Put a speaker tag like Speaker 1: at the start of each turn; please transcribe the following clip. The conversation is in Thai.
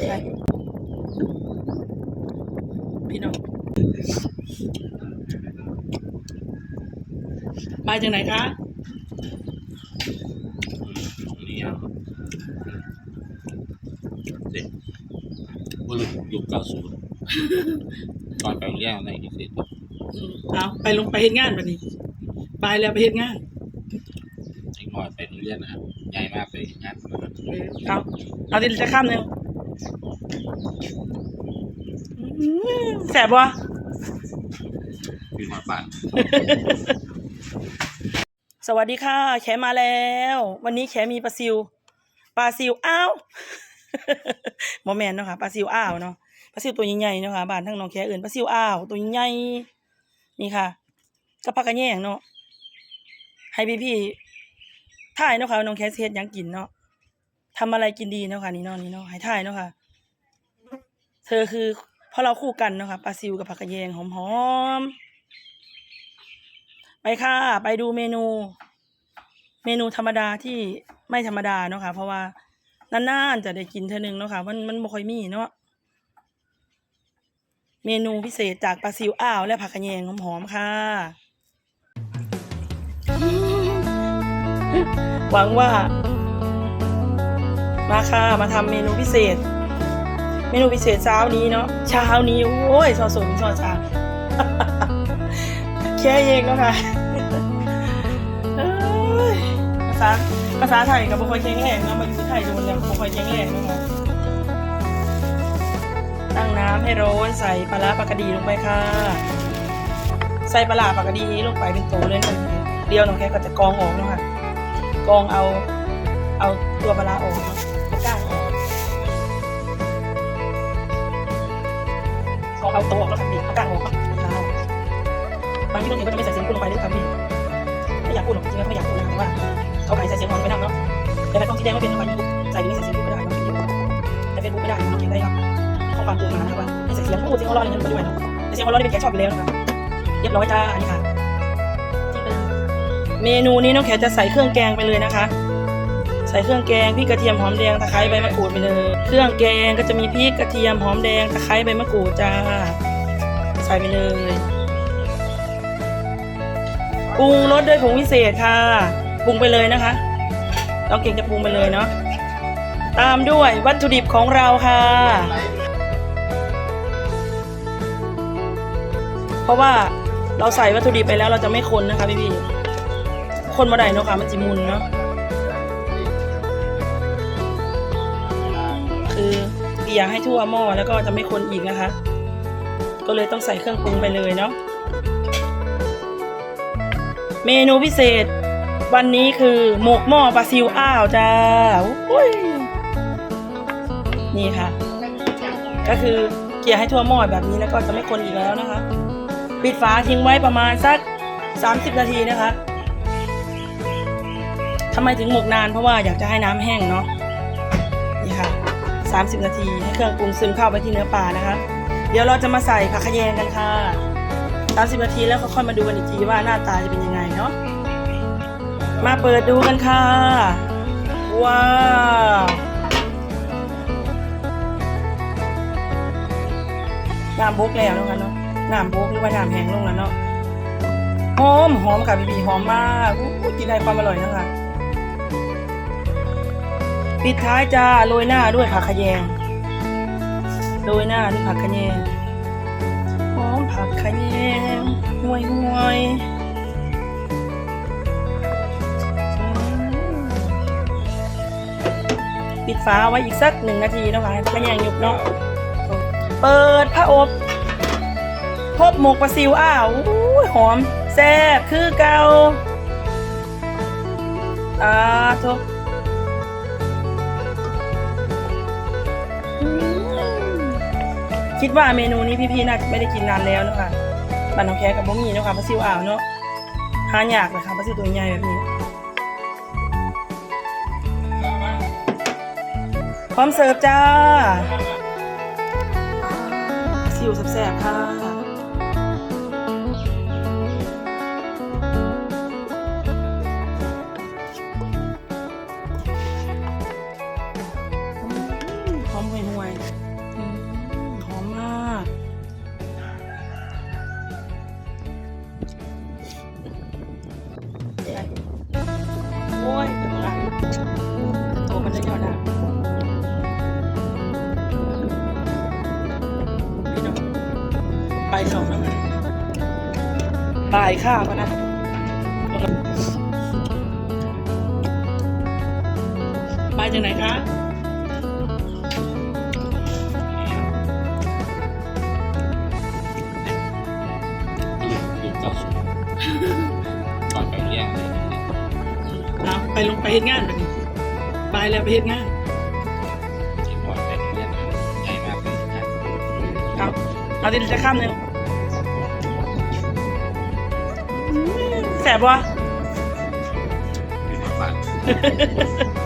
Speaker 1: ใช่พี่น้องมาจากไหนคะ
Speaker 2: นี่ครับเด็กบุรุษยุคเก้าศูนย์ตอนไปโรงเรียนในอีกสิ
Speaker 1: อืมเอาไปลงไปเฮ็ดงานบัดนี้ ไปแล้วไปเฮ็ดงาน
Speaker 2: เด็กน้อยไปโรงเรียนนะครับ ใหญ่มากไปงาน
Speaker 1: เออเอาเอาดิจะข้ามหนึ่งอืมแสบวะ
Speaker 2: ปีมาบ้าน
Speaker 1: สวัสดีค่ะ แขมาแล้ว วันนี้แขมีปลาซิวปลาซิวอ้าวโมแมนเนาะค่ะปลาซิวอ้าวเนาะปลาซิวตัวใหญ่ๆเนาะค่ะบ้านทั้งน้องแขเอื่นปลาซิวอ้าวตัวใหญ่นี่ค่ะก็พักกันแย่งเนาะให้พี่พี่ๆ ถ่ายเนาะค่ะน้องแคสเฮ็ดยังกินเนาะทำอะไรกินดีเนาะค่ะนี่เนาะนี่เนาะให้ถ่ายเนาะค่ะ เธอคือเพราะเราคู่กันเนาะค่ะปลาซิวกับผักกระแยงหอมๆไปค่ะ ไปดูเมนู เมนูธรรมดาที่ไม่ธรรมดาเนาะค่ะ เพราะว่านานๆจะได้กินเท่อนึงเนาะค่ะมันมันบ่ค่อยมีเนาะเมนูพิเศษจากปลาซิวอ้าวและผักกระแยงหอมๆค่ะ หวังว่า มาค่ะมาทำเมนูพิเศษ เมนูพิเศษเช้านี้เนาะเช้านี้โอ้ยซอสมซอชาแค่เองแล้วค่ะภาษาภาษาไทยกับบุคคลแข็งแรงเนาะมาอยู่ที่ไทยโดนแล้วบุคคลแข็งแรงเนาะตั้งน้ำให้ร้อนใส่ปลาปลากระดีลงไปค่ะ ใส่ปลาปลากระดีลงไปเป็นโตเลยนะเดียวน้องแกก็จะกองออกนะค่ะ กองเอาเอาตัวปลาร้าออกนะก้างออกกองเอาตัวออกแล้วค่ะพี่เอาก้างออกค่ะบางที่น้องเห็นก็จะไม่ใส่เสียงพูดลงไปด้วยค่ะพี่ไม่อยากพูดหรอกจริงๆแล้วไม่อยากพูดนะว่าเขาขายใส่เสียงฮอนไปนั่งเนาะแต่ไม่ต้องชี้แจงว่าเป็นอะไรใส่นี้ใส่เสียงพูดไม่ได้เนาะแต่เฟซบุ๊กไม่ได้เนาะเขียนได้ครับข้อความตัวมานะว่าให้ใส่เสียงพูดเสียงหัวเราะอย่างนั้นไปด้วยเนาะแต่เสียงหัวเราะนี่เป็นแขกชอบอยู่แล้วนะคะเรียบร้อยจ้าอันนี้ค่ะ เมนูนี้น้องแขกจะใส่เครื่องแกงไปเลยนะคะ ใส่เครื่องแกงพริกกระเทียมหอมแดงตะไคร้ใบมะกรูดไปเลย เครื่องแกงก็จะมีพริกกระเทียมหอมแดงตะไคร้ใบมะกรูดจ้า ใส่ไปเลยปรุงรสด้วยผงวิเศษค่ะปรุงไปเลยนะคะน้องเก่งจะปรุงไปเลยเนาะตามด้วยวัตถุดิบของเราค่ะ เพราะว่าเราใส่วัตถุดิบไปแล้วเราจะไม่คนนะคะพี่พี่ คนมาได้เนาะค่ะมันจิมุนเนาะคือเกลี่ยให้ทั่วหม้อแล้วก็จะไม่คนอีกนะคะ ก็เลยต้องใส่เครื่องปรุงไปเลยเนาะเมนูพิเศษ วันนี้คือหมกหม้อปลาซิวอ้าวจ้าอุ้ยนี่ค่ะ ก็คือเกลี่ยให้ทั่วหม้อแบบนี้แล้วก็จะไม่คนอีกแล้วนะคะ ปิดฝาทิ้งไว้ประมาณสัก 30 นาทีนะคะ ทำไมถึงหมกนานเพราะว่าอยากจะให้น้ำแห้งเนาะนี่ค่ะ 30 นาทีให้เครื่องปรุงซึมเข้าไปที่เนื้อปลานะคะ เดี๋ยวเราจะมาใส่ผักขยงกันค่ะ 30 นาทีแล้วค่อยมาดูกันอีกทีว่าหน้าตาจะเป็นยังไงเนาะมาเปิดดูกันค่ะ ว้าวน้ำบกแล้วนะคะเนาะน้ำบกหรือว่าน้ำแห้งลงแล้วเนาะหอมหอมค่ะพี่บีหอมมากกินได้ความอร่อยนะคะ ปิดท้ายจ้าโรยหน้าด้วยผักขะแยงโรยหน้าด้วยผักขะแยงหอมผักขะแยงห่วยห่วยปิดฝาไว้อีกสักหนึ่งนาทีนะคะขะแยงยุบเนาะเปิดผ้าอบ พบหมกปลาซิวอ้าวอู้ยหอมแซ่บคือเกาอ่าทุก คิดว่าเมนูนี้พี่ๆน่าจะไม่ได้กินนานแล้วนะคะบันน้องแคกับบ่มีนะคะปลาซิวอ้าวเนาะหายากเลยค่ะปลาซิวตัวใหญ่แบบนี้ พร้อมเสิร์ฟจ้าซิวแซ่บๆค่ะ โอ้ยเป็นไรโตมันจะยอดอะน้องไปสองแล้วมันตายข้าวกันนะไปจากไหนคะ
Speaker 2: ยุคเก้า
Speaker 1: ไปลงไปเฮ็ดงานไปดิไปแล้วไปเฮ็ดงาน
Speaker 2: ที่ก่อนไปเรียนใหญ่มากเลยนะ
Speaker 1: เอาเอาดิจะข้ามเลยแสบวะ
Speaker 2: อยู่ในบ้าน
Speaker 1: เ